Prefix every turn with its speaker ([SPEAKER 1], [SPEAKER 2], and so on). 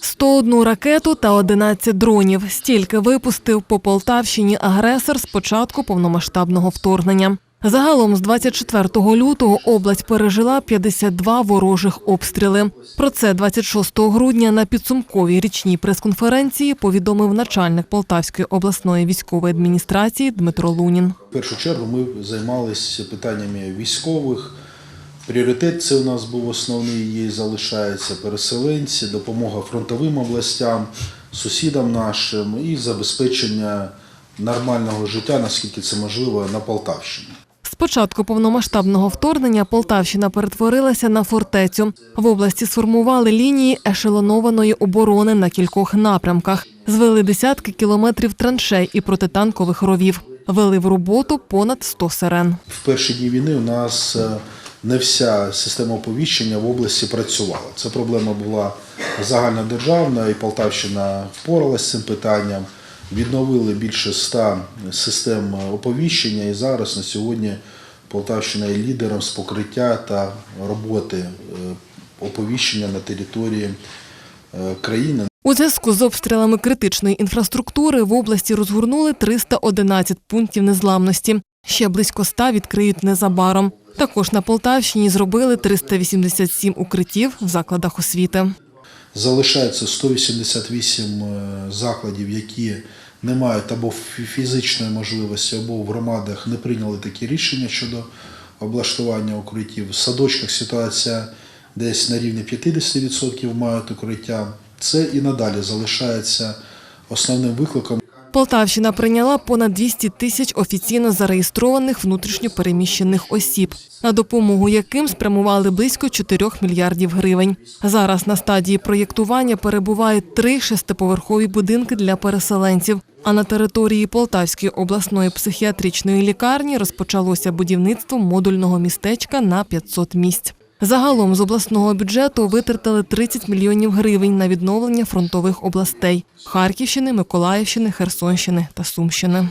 [SPEAKER 1] 101 ракету та 11 дронів. Стільки випустив по Полтавщині агресор з початку повномасштабного вторгнення. Загалом з 24 лютого область пережила 52 ворожих обстріли. Про це 26 грудня на підсумковій річній прес-конференції повідомив начальник Полтавської обласної військової адміністрації Дмитро Лунін.
[SPEAKER 2] В першу чергу ми займалися питаннями військових. Пріоритет це у нас був основний, і залишається переселенці, допомога фронтовим областям, сусідам нашим і забезпечення нормального життя, наскільки це можливо, на Полтавщині.
[SPEAKER 1] З початку повномасштабного вторгнення Полтавщина перетворилася на фортецю. В області сформували лінії ешелонованої оборони на кількох напрямках, звели десятки кілометрів траншей і протитанкових ровів. Вели в роботу понад 100 сирен.
[SPEAKER 2] В перші дні війни у нас е, не вся система оповіщення в області працювала. Ця проблема була загальнодержавна, і Полтавщина впоралася з цим питанням. Відновили більше ста систем оповіщення, і зараз на сьогодні Полтавщина є лідером з покриття та роботи е, оповіщення на території е, країни.
[SPEAKER 1] У зв'язку з обстрілами критичної інфраструктури в області розгорнули 311 пунктів незламності. Ще близько 100 відкриють незабаром. Також на Полтавщині зробили 387 укриттів в закладах освіти.
[SPEAKER 2] Залишається 188 е, закладів, які не мають або фізичної можливості, або в громадах не прийняли такі рішення щодо облаштування укриттів. В садочках ситуація десь на рівні 50% мають укриття. Це і надалі залишається основним викликом.
[SPEAKER 1] Полтавщина прийняла понад 200 тисяч офіційно зареєстрованих внутрішньопереміщених осіб, на допомогу яким спрямували близько 4 мільярдів гривень. Зараз на стадії проєктування перебувають три шестиповерхові будинки для переселенців. А на території Полтавської обласної психіатричної лікарні розпочалося будівництво модульного містечка на 500 місць. Загалом з обласного бюджету витратили 30 мільйонів гривень на відновлення фронтових областей Харківщини, Миколаївщини, Херсонщини та Сумщини.